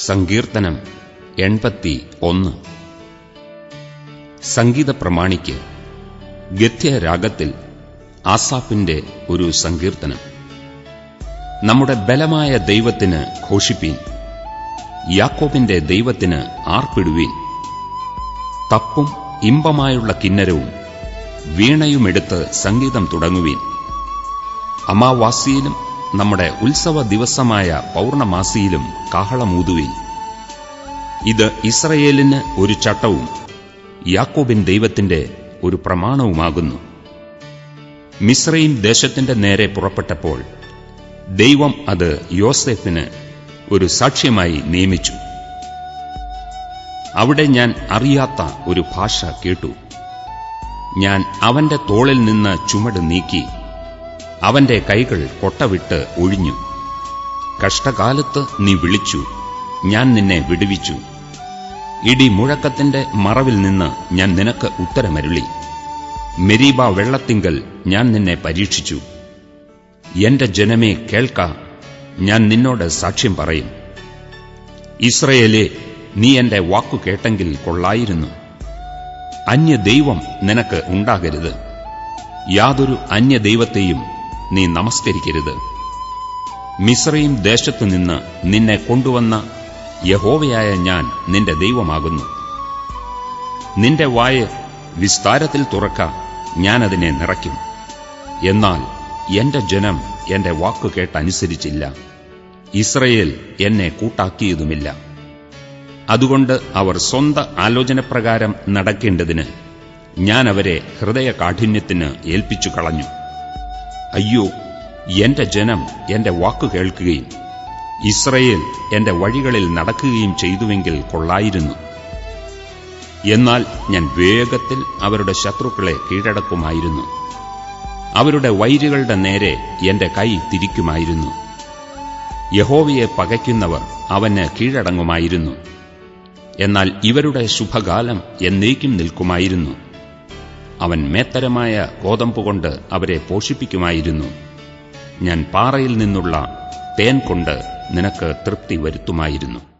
സങ്കീർത്തനം എൺപത്തി ഒന്ന് സംഗീത പ്രമാണിക്ക് ഗദ്യരാഗത്തിൽ ആസാഫിന്റെ ഒരു സങ്കീർത്തനം. നമ്മുടെ ബലമായ ദൈവത്തിന് ഘോഷിപ്പീൻ. യാക്കോബിന്റെ ദൈവത്തിന് ആർപ്പിടുവീൻ. തപ്പും ഇമ്പമായുള്ള കിന്നരവും വീണയുമെടുത്ത് സംഗീതം തുടങ്ങുവീൻ. അമാവാസിയിലും നമ്മുടെ ഉത്സവ ദിവസമായ പൗർണമാസിയിലും കാഹളമൂതുവിൽ. ഇത് ഇസ്രയേലിന് ഒരു ചട്ടവും യാക്കോബിൻ ദൈവത്തിന്റെ ഒരു പ്രമാണവുമാകുന്നു. മിശ്രയും ദേശത്തിന്റെ നേരെ പുറപ്പെട്ടപ്പോൾ ദൈവം അത് യോസെഫിന് ഒരു സാക്ഷ്യമായി നിയമിച്ചു. അവിടെ ഞാൻ അറിയാത്ത ഒരു ഭാഷ കേട്ടു. ഞാൻ അവന്റെ തോളിൽ നിന്ന് ചുമട് നീക്കി അവന്റെ കൈകൾ കൊട്ടവിട്ട് ഒഴിഞ്ഞു. കഷ്ടകാലത്ത് നീ വിളിച്ചു ഞാൻ നിന്നെ വിടുവിച്ചു. ഇടി മുഴക്കത്തിന്റെ മറവിൽ നിന്ന് ഞാൻ നിനക്ക് ഉത്തരമരുളി. മെരീബ വെള്ളത്തിങ്കൽ ഞാൻ നിന്നെ പരീക്ഷിച്ചു. എന്റെ ജനമേ കേൾക്ക ഞാൻ നിന്നോട് സാക്ഷ്യം പറയും. ഇസ്രയേലെ നീ എന്റെ വാക്കു കേട്ടെങ്കിൽ കൊള്ളായിരുന്നു. അന്യദൈവം നിനക്ക് ഉണ്ടാകരുത്. യാതൊരു അന്യദൈവത്തെയും നീ നമസ്കരിക്കരുത്. മിശ്രയും ദേശത്തുനിന്ന് നിന്നെ കൊണ്ടുവന്ന യഹോവയായ ഞാൻ നിന്റെ ദൈവമാകുന്നു. നിന്റെ വായ വിസ്താരത്തിൽ തുറക്ക ഞാനതിനെ നിറയ്ക്കും. എന്നാൽ എന്റെ ജനം എന്റെ വാക്കു കേട്ടനുസരിച്ചില്ല. ഇസ്രയേൽ എന്നെ കൂട്ടാക്കിയതുമില്ല. അതുകൊണ്ട് അവർ സ്വന്ത ആലോചനപ്രകാരം നടക്കേണ്ടതിന് ഞാൻ അവരെ ഹൃദയ കാഠിന്യത്തിന് ഏൽപ്പിച്ചു കളഞ്ഞു. അയ്യോ എന്റെ ജനം എന്റെ വാക്കു കേൾക്കുകയും ഇസ്രയേൽ എന്റെ വഴികളിൽ നടക്കുകയും ചെയ്തുവെങ്കിൽ കൊള്ളായിരുന്നു. എന്നാൽ ഞാൻ വേഗത്തിൽ അവരുടെ ശത്രുക്കളെ കീഴടക്കുമായിരുന്നു. അവരുടെ വൈരികളുടെ നേരെ എന്റെ കൈ തിരിക്കുമായിരുന്നു. യഹോവയെ പകയ്ക്കുന്നവർ അവന് കീഴടങ്ങുമായിരുന്നു. എന്നാൽ ഇവരുടെ ശുഭകാലം എന്നേക്കും നിൽക്കുമായിരുന്നു. അവൻ മേത്തരമായ ഗോതമ്പുകൊണ്ട് അവരെ പോഷിപ്പിക്കുമായിരുന്നു. ഞാൻ പാറയിൽ നിന്നുള്ള തേൻ കൊണ്ട് നിനക്ക് തൃപ്തി വരുത്തുമായിരുന്നു.